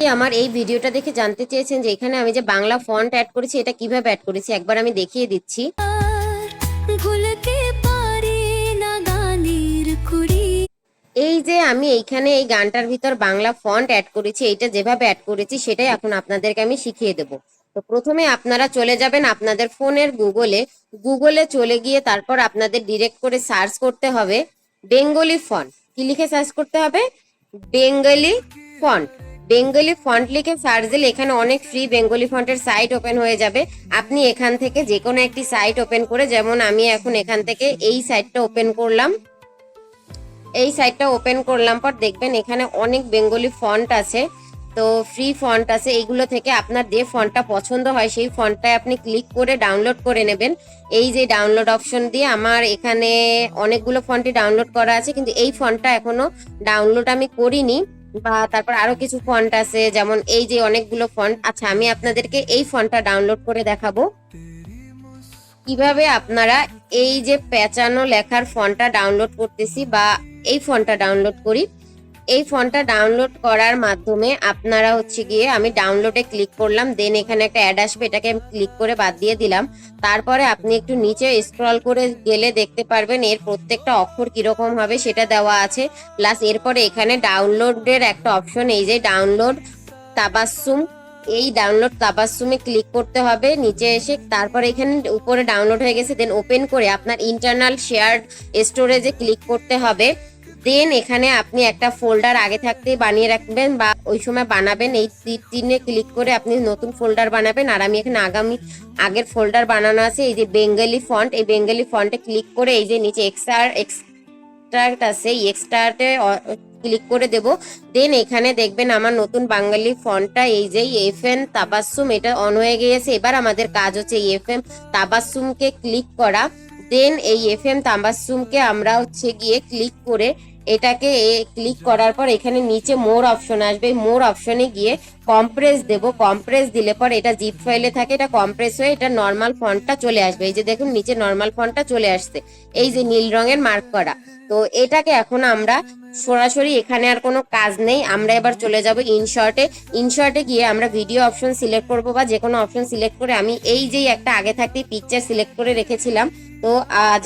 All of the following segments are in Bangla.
আমার এই ভিডিওটা দেখে জানতে চেয়েছেন যে এখানে আমি যে বাংলা ফন্ট অ্যাড করেছি এটা কীভাবে অ্যাড করেছি? একবার আমি দেখিয়ে দিচ্ছি। এই যে আমি এইখানে এই গানটার ভিতর বাংলা ফন্ট অ্যাড করেছি এইটা যেভাবে অ্যাড করেছি সেটাই এখন আপনাদেরকে আমি শিখিয়ে দেব। তো প্রথমে আপনারা চলে যাবেন আপনাদের ফোনের গুগলে। গুগলে চলে গিয়ে তারপর আপনাদের ডিরেক্ট করে সার্চ করতে হবে বেঙ্গলি ফন্ট কি লিখে সার্চ করতে হবে? বেঙ্গলি ফন্ট বেঙ্গলি ফন্ট লিখে সার্চ দিলে এখানে অনেক ফ্রি বেঙ্গলি ফন্টের সাইট ওপেন হয়ে যাবে। আপনি এখান থেকে যে কোনো একটি সাইট ওপেন করে, যেমন আমি এখন এখান থেকে এই সাইটটা ওপেন করলাম। এই সাইটটা ওপেন করলাম পর দেখবেন এখানে অনেক বেঙ্গলি ফন্ট আছে। তো ফ্রি ফন্ট আছে, এইগুলো থেকে আপনার যে ফন্টটা পছন্দ হয়, সেই ফন্টটায় আপনি ক্লিক করে ডাউনলোড করে নেবেন। এই যে ডাউনলোড অপশন দিয়ে আমার এখানে অনেকগুলো ফন্টই ডাউনলোড করা আছে, কিন্তু এই ফন্টটা এখনও ডাউনলোড আমি করিনি। বা তারপর আরও কিছু ফন্ট আছে, যেমন এই যে অনেকগুলো ফন্ট আচ্ছা আমি আপনাদেরকে এই ফন্টটা ডাউনলোড করে দেখাবো। কীভাবে আপনারা এই যে পেঁচানো লেখার ফন্টটা ডাউনলোড করতেছি বা এই ফন্টটা ডাউনলোড করি? এই ফোনটা ডাউনলোড করার মাধ্যমে আপনারা হচ্ছে গিয়ে আমি ডাউনলোডে ক্লিক করলাম দেন এখানে একটা অ্যাড আসবে, এটাকে আমি ক্লিক করে বাদ দিয়ে দিলাম। তারপরে আপনি একটু নিচে স্ক্রল করে গেলে দেখতে পারবেন এর প্রত্যেকটা অক্ষর কীরকম হবে সেটা দেওয়া আছে। প্লাস এরপরে এখানে ডাউনলোডের একটা অপশন এই যে ডাউনলোড তাবাসুম এই ডাউনলোড তাবাসুমে ক্লিক করতে হবে, নিচে এসে তারপরে এখানে উপরে ডাউনলোড হয়ে গেছে দেন ওপেন করে আপনার ইন্টারনাল শেয়ার স্টোরেজে ক্লিক করতে হবে। দেন এখানে আপনি একটা ফোল্ডার আগে থাকতে বানিয়ে রাখবেন বা ওই সময় বানাবেন। এই চিহ্নে ক্লিক করে আপনি নতুন ফোল্ডার বানাবেন। আর আমি এখানে আগামী আগের ফোল্ডার বানানো আছে, এই যে বেঙ্গলি ফন্ট এই বেঙ্গলি ফন্টে ক্লিক করে এই যে নিচে এক্সট্রা এক্সট্রাক্ট আছে, এই এক্সট্রাতে ক্লিক করে দেব। দেন এখানে দেখবেন আমার নতুন বাঙালি ফন্টটা এই যে এফ এন তাবাসুম এটা অন হয়ে গিয়েছে। এবার আমাদের কাজ হচ্ছে এফ এম তাবাসুমকে ক্লিক করা। দেন এই এফ এম তাবাসুমকে আমরা হচ্ছে গিয়ে ক্লিক করে এটাকে ক্লিক করার পর এখানে নিচে মোর অপশন আসবে। মোর অপশনে গিয়ে কম্প্রেস দেব। কম্প্রেস দিলে পর এটা জিপ ফাইলে থাকে, এটা কম্প্রেস হয়ে এটা নর্মাল ফন্টটা চলে আসবে। এই যে দেখুন, নিচে নর্মাল ফন্টটা চলে আসছে। এই যে নীল রঙের মার্ক করা। তো এটাকে এখন আমরা সরাসরি এখানে আর কোনো কাজ নেই। আমরা এবার চলে যাব ইনশর্টে ইনশর্টে গিয়ে আমরা ভিডিও অপশন সিলেক্ট করব বা যে কোনো অপশন সিলেক্ট করে আমি এই যেই একটা আগে থাকতে পিকচার সিলেক্ট করে রেখেছিলাম। তো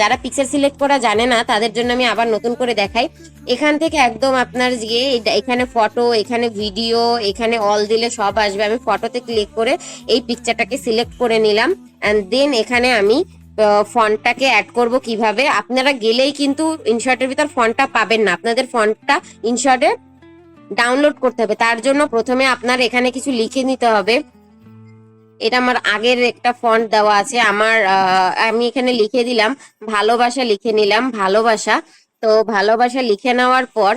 যারা পিকচার সিলেক্ট করা জানে না, তাদের জন্য আমি আবার নতুন করে দেখাই। এখান থেকে একদম আপনার গিয়ে এখানে ফটো এখানে ভিডিও এখানে অল দিলে সব আসবে। আমি ফটোতে ক্লিক করে এই পিকচারটাকে সিলেক্ট করে নিলাম। অ্যান্ড দেন এখানে আমি ফন্টটাকে অ্যাড করব কীভাবে? আপনারা গেলেই কিন্তু ইনশর্টের ভিতর ফন্টটা পাবেন না। আপনাদের ফন্টটা ইনশর্টে ডাউনলোড করতে হবে। তার জন্য প্রথমে আপনার এখানে কিছু লিখে নিতে হবে। এটা আমার আগের একটা ফন্ট দেওয়া আছে। আমার আমি এখানে লিখে দিলাম, ভালোবাসা লিখে নিলাম, ভালোবাসা। তো ভালোবাসা লিখে নেওয়ার পর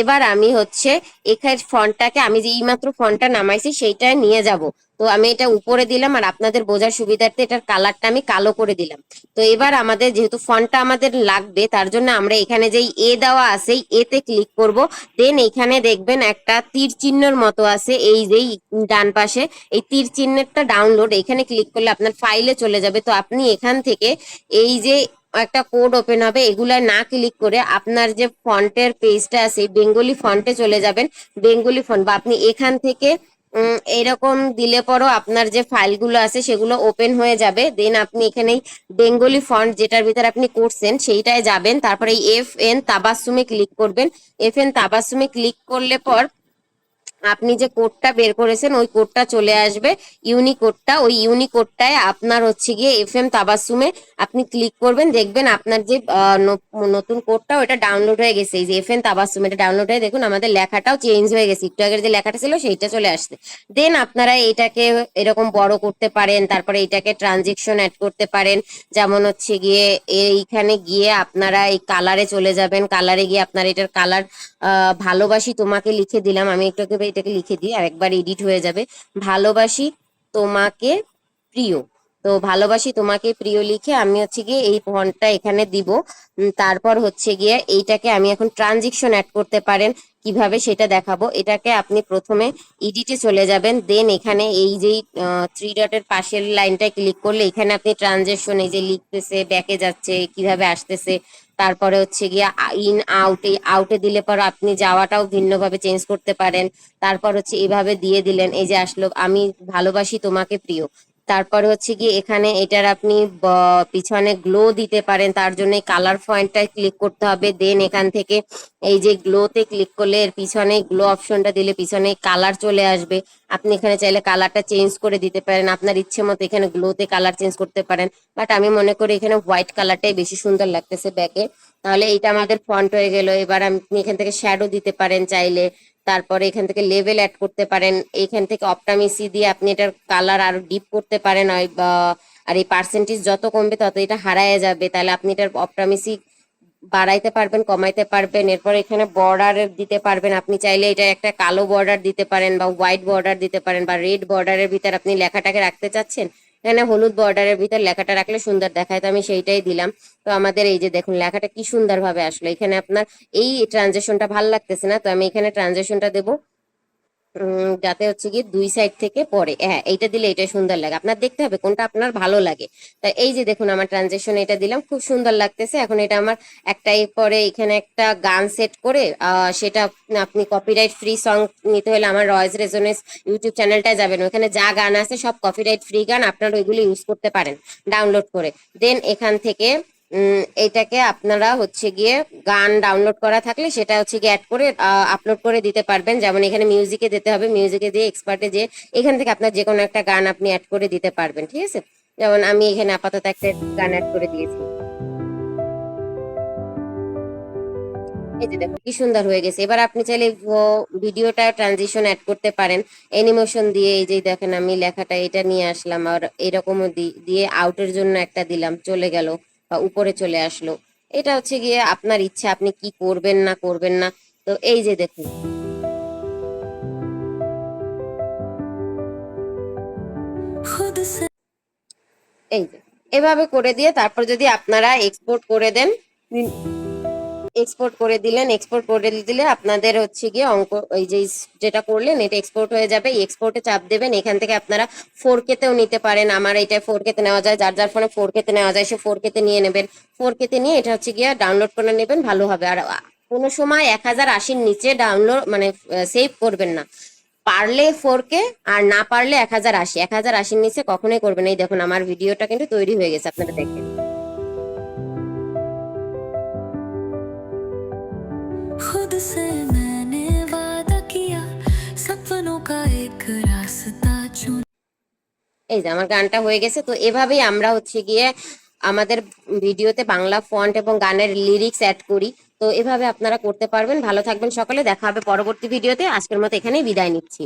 এবার আমি হচ্ছে এখানে ফন্টটাকে, আমি যে এইমাত্র ফন্টটা নামাইছি সেইটা নিয়ে যাব। তো আমি এটা উপরে দিলাম আর আপনাদের বোঝার সুবিধার্থে এটার কালারটা আমি কালো করে দিলাম। তো এবার আমাদের যেহেতু ফন্টটা আমাদের লাগবে, তার জন্য আমরা এখানে যেই এ দেওয়া আছে, এই এতে ক্লিক করব। দেন এখানে দেখবেন একটা তীর চিহ্নর মতো আছে, এই যেই ডান পাশে, এই তীর চিহ্নেরটা ডাউনলোড এখানে ক্লিক করলে আপনার ফাইলে চলে যাবে। তো আপনি এখান থেকে এই যে একটা কোড ওপেন হবে এগুলায় না ক্লিক করে আপনার যে ফন্টের পেজটা আছে বেঙ্গলি ফন্টে চলে যাবেন বেঙ্গলি ফন্ট বা আপনি এখান থেকে এরকম দিলে পরও আপনার যে ফাইলগুলো আছে, সেগুলো ওপেন হয়ে যাবে। দেন আপনি এখানে বেঙ্গলি ফন্ট যেটার ভিতরে আপনি করছেন, সেইটায় যাবেন। তারপরে এই এফ এন তাবাসুমে ক্লিক করবেন। এফ এন তাবাসুমে ক্লিক করলে পর আপনি যে কোডটা বের করেছেন, ওই কোডটা চলে আসবে। ইউনি কোডটা ওই ইউনি কোডটায় আপনার হচ্ছে গিয়ে এফ এম তাবাসুমে আপনি ক্লিক করবেন, দেখবেন আপনার যে নতুন কোডটা ওটা ডাউনলোড হয়ে গেছে। এই যে এফ এম তাবাসুম এটা ডাউনলোড হয়ে, দেখুন আমাদের লেখাটাও চেঞ্জ হয়ে গেছে। একটু আগের যে লেখাটা ছিল, সেইটা চলে আসছে। দেন আপনারা এটাকে এরকম বড় করতে পারেন, তারপরে এটাকে ট্রানজেকশন অ্যাড করতে পারেন। যেমন হচ্ছে গিয়ে এইখানে গিয়ে আপনারা এই কালারে চলে যাবেন। কালারে গিয়ে আপনার এটার কালার ভালোবাসি তোমাকে লিখে দিলাম। আমি একটু এটাকে লিখে দিই, আর একবার এডিট হয়ে যাবে। ভালোবাসি তোমাকে প্রিয়। তো ভালোবাসি তোমাকে প্রিয় লিখে আমি হচ্ছে গিয়ে এই ফন্টটা এখানে দিব। তারপর হচ্ছে গিয়ে এইটাকে আমি এখন ট্রানজেকশন অ্যাড করতে পারেন। কীভাবে সেটা দেখাবো? এটাকে আপনি প্রথমে ইডিটে চলে যাবেন দেন এখানে এই যেই থ্রি ডটের পাশের লাইনটায় ক্লিক করলে এখানে আপনি ট্রানজেকশন এই যে লিখতেছে ব্যাকে যাচ্ছে, কীভাবে আসতেছে, তারপরে হচ্ছে গিয়ে ইন আউট আউটে দিলে পর আপনি যাওয়াটাও ভিন্নভাবে চেঞ্জ করতে পারেন। তারপর হচ্ছে এভাবে দিয়ে দিলেন, এই যে আসলো, আমি ভালোবাসি তোমাকে প্রিয়। তারপরে হচ্ছে কি এখানে এটার আপনি পিছনে গ্লো দিতে পারেন, তার জন্য কালার পয়েন্টটায় ক্লিক করতে হবে। দেন এখান থেকে এই যে গ্লোতে ক্লিক করলে এর পিছনে গ্লো অপশনটা দিলে পিছনে কালার চলে আসবে। আপনি এখানে চাইলে কালারটা চেঞ্জ করে দিতে পারেন। আপনার ইচ্ছে মতো এখানে গ্লোতে কালার চেঞ্জ করতে পারেন। বাট আমি মনে করি এখানে হোয়াইট কালারটাই বেশি সুন্দর লাগতেছে ব্যাকে। তাহলে এটা আমাদের ফন্ট হয়ে গেল। এবার আপনি এখান থেকে শ্যাডো দিতে পারেন চাইলে। তারপরে এখান থেকে লেভেল অ্যাড করতে পারেন। এখান থেকে অপটামিসি দিয়ে আপনি এটার কালার আরও ডিপ করতে পারেন। আর এই পার্সেন্টেজ যত কমবে তত এটা হারায় যাবে। তাহলে আপনি এটার অপটামিসি বাড়াইতে পারবেন, কমাইতে পারবেন। এরপর এখানে বর্ডার দিতে পারবেন। আপনি চাইলে এটা একটা কালো বর্ডার দিতে পারেন বা হোয়াইট বর্ডার দিতে পারেন বা রেড বর্ডারের ভিতর আপনি লেখাটাকে রাখতে চাচ্ছেন। এখানে হলুদ বর্ডারের ভিতর লেখাটা রাখলে সুন্দর দেখায়, তো আমি সেইটাই দিলাম। তো আমাদের এই যে দেখুন, লেখাটা কি সুন্দরভাবে আসলো। এখানে আপনার এই ট্রানজেকশনটা ভালো লাগতেছে না, তো আমি এখানে ট্রানজেকশনটা দেবো। যাতে হচ্ছে কি দুই সাইড থেকে পড়ে। হ্যাঁ এইটা দিলে এটা সুন্দর লাগে। আপনার দেখতে হবে কোনটা আপনার ভালো লাগে। তা এই যে দেখুন, আমার ট্রানজেকশন এটা দিলাম, খুব সুন্দর লাগতেছে। এখন এটা আমার একটা পরে এখানে একটা গান সেট করে সেটা আপনি- কপিরাইট ফ্রি সং নিতে হলে আমার রয়েস রেজনেস ইউটিউব চ্যানেলটায় যাবেন। ওখানে যা গান আছে সব কপিরাইট ফ্রি গান, আপনারা ওইগুলো ইউজ করতে পারেন ডাউনলোড করে। দেন এখান থেকে এটাকে আপনারা হচ্ছে গিয়ে গান ডাউনলোড করা থাকলে সেটা হচ্ছে গিয়ে অ্যাড করে আপলোড করে দিতে পারবেন। যেমন এখানে মিউজিকে দিতে হবে মিউজিকে দিয়ে এক্সপার্টে যে এখান থেকে আপনার যে কোনো একটা গান আপনি অ্যাড করে দিতে পারবেন, ঠিক আছে? যেমন আমি এখানে আপাতত একটা গান অ্যাড করে দিয়েছি। দেখো কি সুন্দর হয়ে গেছে। এবার আপনি চাইলে ভিডিওটা ট্রানজিশন অ্যাড করতে পারেন। অ্যানিমেশন দিয়ে এই যে দেখেন আমি লেখাটা এটা নিয়ে আসলাম, আর এরকমও দিয়ে আউটের জন্য একটা দিলাম, চলে গেল। বা উপরে চলে আসলো। এটা হচ্ছে গিয়ে আপনার ইচ্ছে আপনি কি করবেন না করবেন না। তো এই যে দেখুন। এই যে। এভাবে করে দিয়ে তারপর যদি আপনারা এক্সপোর্ট করে দেন এক্সপোর্ট করে দিলেন এক্সপোর্ট করে দিলে আপনাদের হচ্ছে গিয়ে অঙ্ক, এই যে যেটা করলেন, এটা এক্সপোর্ট হয়ে যাবে। এক্সপোর্টে চাপ দেবেন, এখান থেকে আপনারা ফোর কেতেও নিতে পারেন। আমার এটা ফোর কেতে নেওয়া যায়, যার যার ফোনে ফোর কেতে নেওয়া যায়, সে ফোর কেতে নিয়ে নেবেন। ফোর কেতে নিয়ে এটা হচ্ছে গিয়ে ডাউনলোড করে নেবেন, ভালো হবে। আর কোনো সময় এক হাজার আশির নিচে ডাউনলোড মানে সেভ করবেন না। পারলে ফোর কে আর না পারলে এক হাজার আশি। এক হাজার আশির নিচে কখনোই করবেন এই দেখুন, আমার ভিডিওটা কিন্তু তৈরি হয়ে গেছে, আপনারা দেখেন। এই যে আমার গানটা হয়ে গেছে, তো এভাবেই আমরা হচ্ছে গিয়ে আমাদের ভিডিওতে বাংলা ফন্ট এবং গানের লিরিক্স অ্যাড করি। তো এভাবে আপনারা করতে পারবেন। ভালো থাকবেন সকলে, দেখা হবে পরবর্তী ভিডিওতে। আজকের মতো এখানেই বিদায় নিচ্ছি।